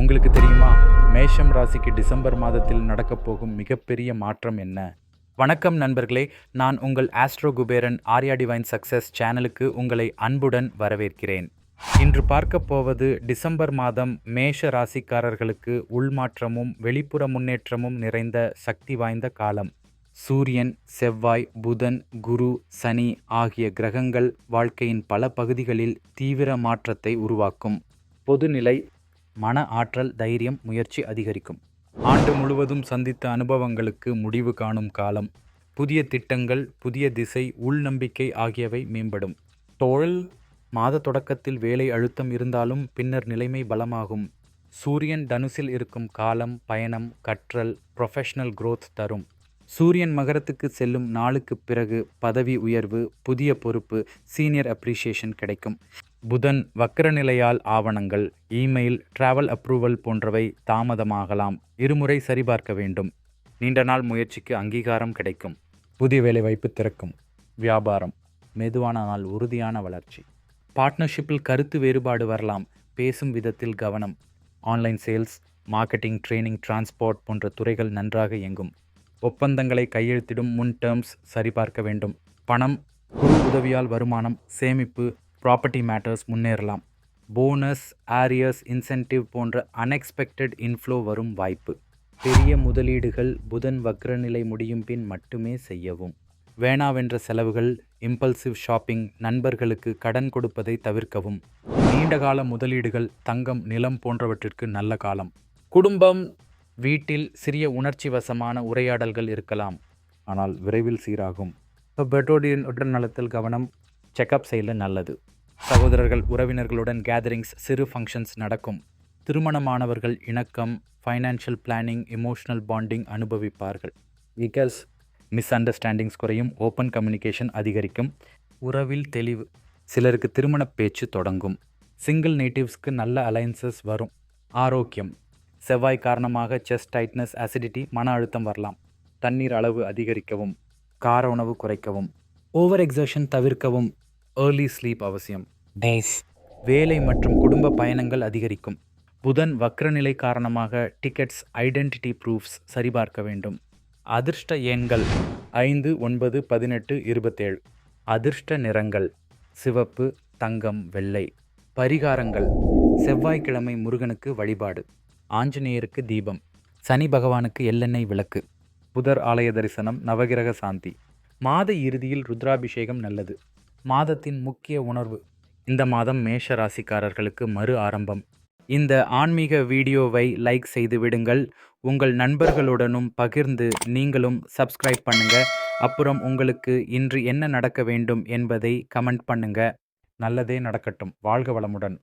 உங்களுக்கு தெரியுமா? மேஷம் ராசிக்கு டிசம்பர் மாதத்தில் நடக்கப் போகும் மிகப்பெரிய மாற்றம் என்ன? வணக்கம் நண்பர்களே நான் உங்கள் Astro Kuberan Arya divine success சேனலுக்கு உங்களை அன்புடன் வரவேற்கிறேன். இன்று பார்க்க போவது டிசம்பர் மாதம் மேஷ ராசிக்காரர்களுக்கு உள்மாற்றமும் வெளிப்புற முன்னேற்றமும் நிறைந்த சக்தி வாய்ந்த காலம். சூரியன் செவ்வாய் புதன் குரு சனி ஆகிய கிரகங்கள் வாழ்க்கையின் பல பகுதிகளில் தீவிர மாற்றத்தை உருவாக்கும். பொதுநிலை மன ஆற்றல் தைரியம் முயற்சி அதிகரிக்கும். ஆண்டு முழுவதும் சந்தித்த அனுபவங்களுக்கு முடிவு காணும் காலம். புதிய திட்டங்கள் புதிய திசை உள்நம்பிக்கை ஆகியவை மேம்படும். தொழில் மாத தொடக்கத்தில் வேலை அழுத்தம் இருந்தாலும் பின்னர் நிலைமை பலமாகும். சூரியன் தனுசில் இருக்கும் காலம் பயணம் கற்றல் ப்ரொஃபஷனல் குரோத் தரும். சூரியன் மகரத்துக்கு செல்லும் நாளுக்கு பிறகு பதவி உயர்வு புதிய பொறுப்பு சீனியர் அப்ரிசியேஷன் கிடைக்கும். புதன் வக்கரநிலையால் ஆவணங்கள் இமெயில் டிராவல் அப்ரூவல் போன்றவை தாமதமாகலாம். இருமுறை சரிபார்க்க வேண்டும். நீண்ட நாள் முயற்சிக்கு அங்கீகாரம் கிடைக்கும். புதிய வேலைவாய்ப்பு திறக்கும். வியாபாரம் மெதுவான நாள் உறுதியான வளர்ச்சி. பார்ட்னர்ஷிப்பில் கருத்து வேறுபாடு வரலாம். பேசும் விதத்தில் கவனம். Online sales marketing training transport போன்ற துறைகள் நன்றாக இயங்கும். ஒப்பந்தங்களை கையெழுத்திடும் முன் டேர்ம்ஸ் சரிபார்க்க வேண்டும். பணம் குரு உதவியால் வருமானம் சேமிப்பு ப்ராப்பர்ட்டி மேட்டர்ஸ் முன்னேறலாம். போனஸ் ஆரியர்ஸ் இன்சென்டிவ் போன்ற அன்எக்ஸ்பெக்டட் இன்ஃப்ளோ வரும் வாய்ப்பு. பெரிய முதலீடுகள் புதன் வக்ரநிலை முடியும் பின் மட்டுமே செய்யவும். வேணாவென்ற செலவுகள் இம்பல்சிவ் ஷாப்பிங் நண்பர்களுக்கு கடன் கொடுப்பதை தவிர்க்கவும். நீண்டகால முதலீடுகள் தங்கம் நிலம் போன்றவற்றிற்கு நல்ல காலம். குடும்பம் வீட்டில் சிறிய உணர்ச்சி வசமான உரையாடல்கள் இருக்கலாம். ஆனால் விரைவில் சீராகும். இப்போ பெட்ரோடியின் உடல் நலத்தில் கவனம். செக்கப் செய்யல நல்லது. சகோதரர்கள் உறவினர்களுடன் கேதரிங்ஸ் சிறு ஃபங்க்ஷன்ஸ் நடக்கும். திருமணமானவர்கள் இணக்கம் ஃபைனான்ஷியல் பிளானிங் எமோஷனல் பாண்டிங் அனுபவிப்பார்கள். பிகாஸ் மிஸ் அண்டர்ஸ்டாண்டிங்ஸ் குறையும் ஓப்பன் கம்யூனிகேஷன் அதிகரிக்கும். உறவில் தெளிவு. சிலருக்கு திருமண பேச்சு தொடங்கும். சிங்கிள் நேட்டிவ்ஸ்க்கு நல்ல அலைன்சஸ் வரும். ஆரோக்கியம். செவ்வாய் காரணமாக செஸ்ட் டைட்னஸ் அசிடிட்டி மன அழுத்தம் வரலாம். தண்ணீர் அளவு அதிகரிக்கவும். கார உணவு குறைக்கவும். ஓவர் எக்ஸர்ஷன் தவிர்க்கவும். ஏர்லி ஸ்லீப் அவசியம். டேஸ் வேலை மற்றும் குடும்ப பயணங்கள் அதிகரிக்கும். புதன் வக்ரநிலை காரணமாக டிக்கெட்ஸ் ஐடென்டிட்டி ப்ரூஃப்ஸ் சரிபார்க்க வேண்டும். அதிர்ஷ்ட எண்கள் ஐந்து ஒன்பது பதினெட்டு இருபத்தேழு. அதிர்ஷ்ட நிறங்கள் சிவப்பு தங்கம் வெள்ளை. பரிகாரங்கள் செவ்வாய்க்கிழமை முருகனுக்கு வழிபாடு. ஆஞ்சநேயருக்கு தீபம். சனி பகவானுக்கு எள்ளெண்ணெய் விளக்கு. புதர் ஆலய தரிசனம் நவகிரக சாந்தி. மாத இறுதியில் ருத்ராபிஷேகம் நல்லது. மாதத்தின் முக்கிய உணர்வு. இந்த மாதம் மேஷ ராசிக்காரர்களுக்கு மறு ஆரம்பம். இந்த ஆன்மீக வீடியோவை லைக் செய்து விடுங்கள். உங்கள் நண்பர்களுடனும் பகிர்ந்து நீங்களும் சப்ஸ்கிரைப் பண்ணுங்க. அப்புறம் உங்களுக்கு இன்று என்ன நடக்க வேண்டும் என்பதை கமெண்ட் பண்ணுங்க. நல்லதே நடக்கட்டும். வாழ்க வளமுடன்.